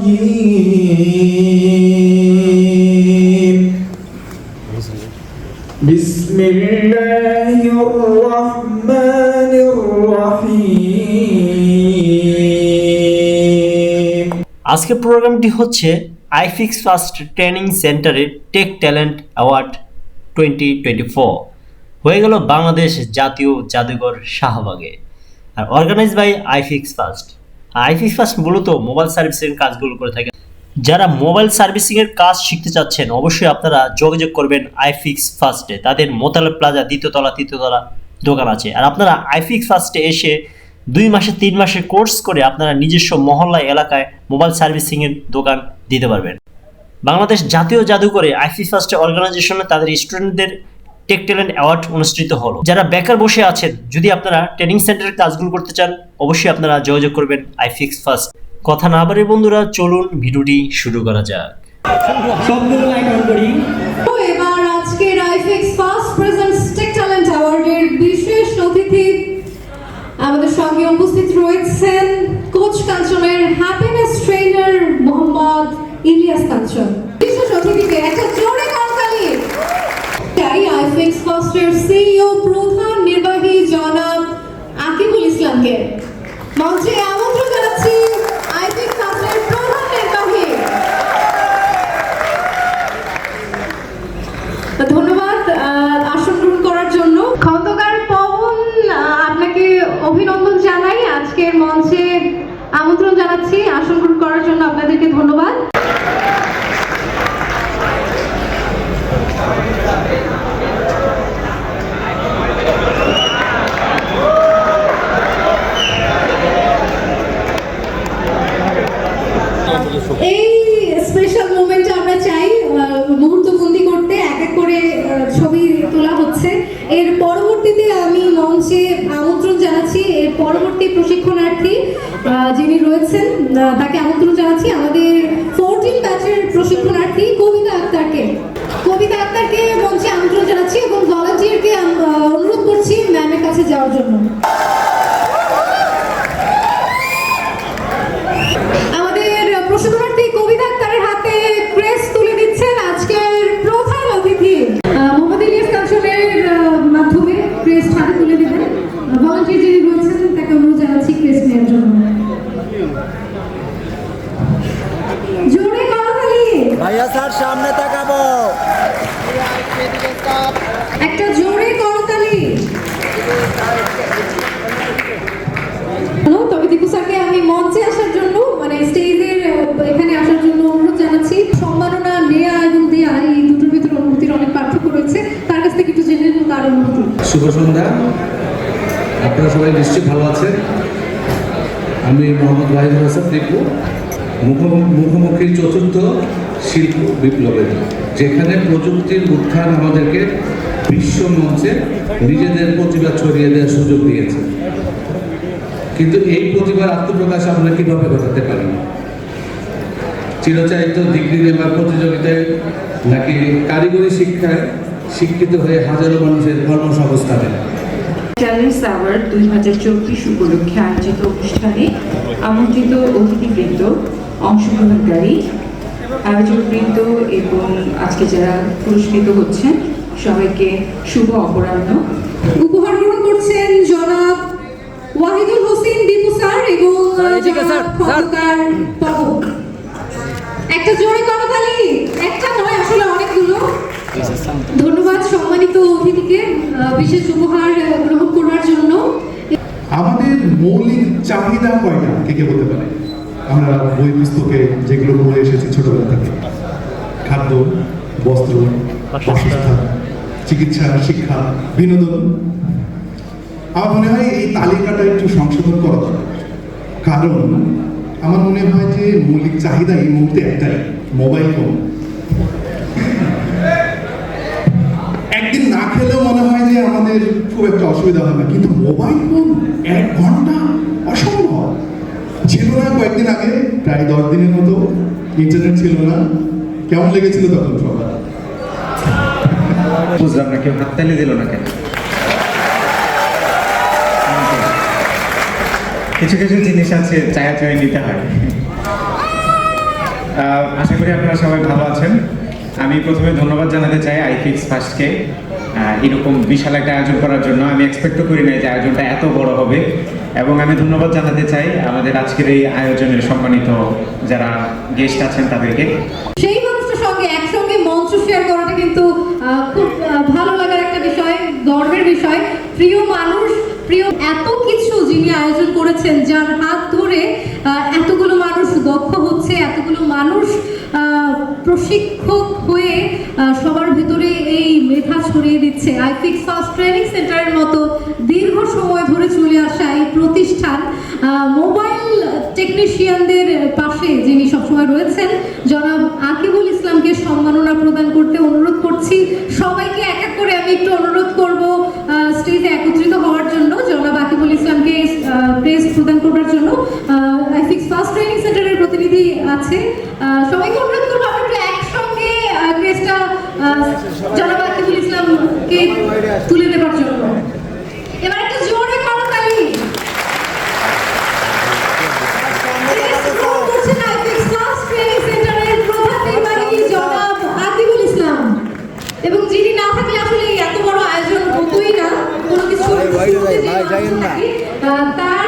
الرجيم بسم الله الرحمن الرحيم আজকের প্রোগ্রামটি হচ্ছে আইফিক্স ফার্স্ট ট্রেনিং সেন্টারের tech talent award twenty twenty four হয়ে গেল বাংলাদেশ জাতীয় জাদুঘর শাহবাগে আর organise by iFix first iFix first মূলত মোবাইল সার্ভিসিং কাজগুলো করে থাকে যারা মোবাইল সার্ভিসিংয়ের কাজ শিখতে চাচ্ছেন, অবশ্যই আপনারা যোগাযোগ করবেন আইফিক্স ফার্স্টে তাদের মোতালে প্লাজা দ্বিতীয়তলা তৃতীয়তলা দোকান আছে। আর আপনারা আইফিক্স ফার্স্টে এসে দুই মাসে, তিন মাসের কোর্স করে আপনারা নিজস্ব মহল্লা এলাকায় মোবাইল সার্ভিসিংয়ের দোকান দিতে পারবেন। বাংলাদেশ জাতীয় জাদুঘরে আইফি ফার্স্ট অর্গানাইজেশনে তাদের স্টুডেন্টদের টেক ট্যালেন্ট অ্যাওয়ার্ড অনুষ্ঠিত হলো। যারা বেকার বসে আছেন, যদি আপনারা ট্রেনিং সেন্টারের কাজগুলো করতে চান, অবশ্যই আপনারা যোগাযোগ করবেন আইফিক্স ফার্স্ট কথা না বাড়ি বন্ধুরা, চলুন ভিডিওটি শুরু করা যাক। এবার আজকের আইফিক্স ফার্স্ট অ্যাওয়ার্ডের বিশেষ অতিথি আমাদের সঙ্গে উপস্থিত রয়েছেন কোচ কাঞ্চনের হ্যাপিনেস ট্রেনার মোহাম্মদ ইলিয়াস কাঞ্চন। অভিনন্দন জানাই। আজকের মঞ্চে আমন্ত্রণ জানাচ্ছি। আসন গ্রহণ করার জন্য আপনাদেরকে ধন্যবাদ। এই স্পেশাল মোমেন্টে আমরা চাই আহ, মুহূর্তবন্দি করতে। এক এক করে ছবি তোলা হচ্ছে। এর পরবর্তীতে আমি মঞ্চে পরবর্তী প্রশিক্ষণার্থী যিনি রয়েছেন তাকে আমন্ত্রণ জানাচ্ছি। আমাদের ফোরটিন ব্যাচের প্রশিক্ষণার্থী কবিতা আক্তারকে। কবিতা আক্তারকে মঞ্চে আমন্ত্রণ জানাচ্ছি এবং ভলান্টিয়ারকে অনুরোধ করছি ম্যামের কাছে যাওয়ার জন্য। জোরে করতালি ভাইয়া স্যার সামনে তাকাবো। একটা জোরে করতালি তবে দীপু স্যারকে আমি মঞ্চে আসার জন্য মানে স্টেজের এখানে আসার জন্য অনুরোধ জানাচ্ছি। সম্মাননা নেয়া এবং দেয়া এই দুটোর ভিতরে অনুভূতির অনেক পার্থক্য রয়েছে। তার কাছ থেকে একটু জেনে নেব তার অনুভূতি। শুভ সন্ধ্যা। আপনারা সবাই নিশ্চয়ই ভালো আছেন। আমি মোহাম্মদ ওয়াহিদুল হাসান দীপু। মুখোমুখি চতুর্থ শিল্প বিপ্লবের, যেখানে প্রযুক্তির উত্থান আমাদেরকে বিশ্ব মঞ্চে নিজেদের প্রতিভা ছড়িয়ে দেওয়ার সুযোগ দিয়েছে। কিন্তু এই প্রতিভার আত্মপ্রকাশ আমরা কীভাবে ঘটাতে পারি? চিরচারিত ডিগ্রি নেওয়ার প্রতিযোগিতায় নাকি কারিগরি শিক্ষায় শিক্ষিত হয়ে হাজারো মানুষের কর্মসংস্থানে? ট্যালেন্টস অ্যাওয়ার্ড দুই হাজার চব্বিশ উপলক্ষে আয়োজিত অনুষ্ঠানে আমন্ত্রিত অতিথিবৃন্দ অংশগ্রহণকারী আয়োজকবৃন্দ এবং আজকে যারা পুরস্কৃত হচ্ছেন সবাইকে শুভ অপরাহ্ন। উপহার গ্রহণ করছেন জনাব ওয়াহিদুল হোসেন দীপু স্যার এবং। খন্দকার একটা জোরে করতালি একটা নয় আসলে অনেকগুলো। ধন্যবাদ সম্মানিত অতিথিকে আহ, বিশেষ উপহার গ্রহণ করার জন্য। আমাদের মৌলিক চাহিদা কয়টা? কে কে বলতে পারে? আমরা বই পুস্তকে যেগুলো পড়ে এসেছি ছোটবেলা থেকে খাদ্য বস্ত্র বাসস্থান চিকিৎসা শিক্ষা বিনোদন আমার মনে হয় এই তালিকাটা একটু সংশোধন করা দরকার। কারণ আমার মনে হয় যে মৌলিক চাহিদা এই মুহূর্তে একটাই মোবাইল ফোন। একদিন না খেলেও মনে হয় যে আমাদের খুব একটা অসুবিধা হবে না কিন্তু মোবাইল ফোন এক ঘণ্টা প্রায় দশ দিনের মতো ইন্টারনেট ছিল না। কেমন লেগেছিল তখন সবার? বুঝলাম না, কেউ হাততালি দিল না কেন? কিছু কিছু জিনিস আছে চায়া চায় নিতে হয়। আশা করি আপনারা সবাই ভালো আছেন। আমি প্রথমে ধন্যবাদ জানাতে চাই আইফিক্স ফার্স্টকে। এরকম বিশাল একটা আয়োজন করার জন্য। আমি এক্সপেক্টও করি নাই যে আয়োজনটা এত বড় হবে। এবং আমি ধন্যবাদ জানাতে চাই আমাদের আজকের এই আয়োজনের সম্মানিত যারা গেস্ট আছেন তাদেরকে। সেই মানুষটার সঙ্গে, একসঙ্গে মঞ্চ শেয়ার করাটা কিন্তু খুব ভালো লাগার একটা বিষয়, গর্বের বিষয়। প্রিয় মানুষ, প্রিয় এত কিছু যিনি আয়োজন করেছেন, যার হাত ধরে এতগুলো মানুষ দক্ষ হচ্ছে, এতগুলো মানুষ প্রশিক্ষক হয়ে সবার ভেতরে এই মেধা ছড়িয়ে দিচ্ছে। আইফিক্স ফার্স্ট ট্রেনিং সেন্টারের মতো দীর্ঘ সময় ধরে চলে আসা এই প্রতিষ্ঠান মোবাইল টেকনিশিয়ানদের পাশে যিনি সবসময় রয়েছেন, জনাব আকিবুল ইসলামকে সম্মাননা প্রদান করতে অনুরোধ করছি। সবাইকে এক এক করে আমি একটু অনুরোধ করব স্টেজে একত্রিত হওয়ার জন্য, জনাব আকিবুল ইসলামকে প্রেস প্রদান করবার জন্য। আইফিক্স ফার্স্ট ট্রেনিং সেন্টারের প্রতিনিধি আছে। সবাইকে অনুরোধ করব, আমরা জনাব আকিবুল ইসলামকে তুলে দেবার জন্য। এবার একটু জোরে করো তালি। এবং যিনি না থাকলে আসলে এত বড় আয়োজন হতোই না কোনো কিছু তার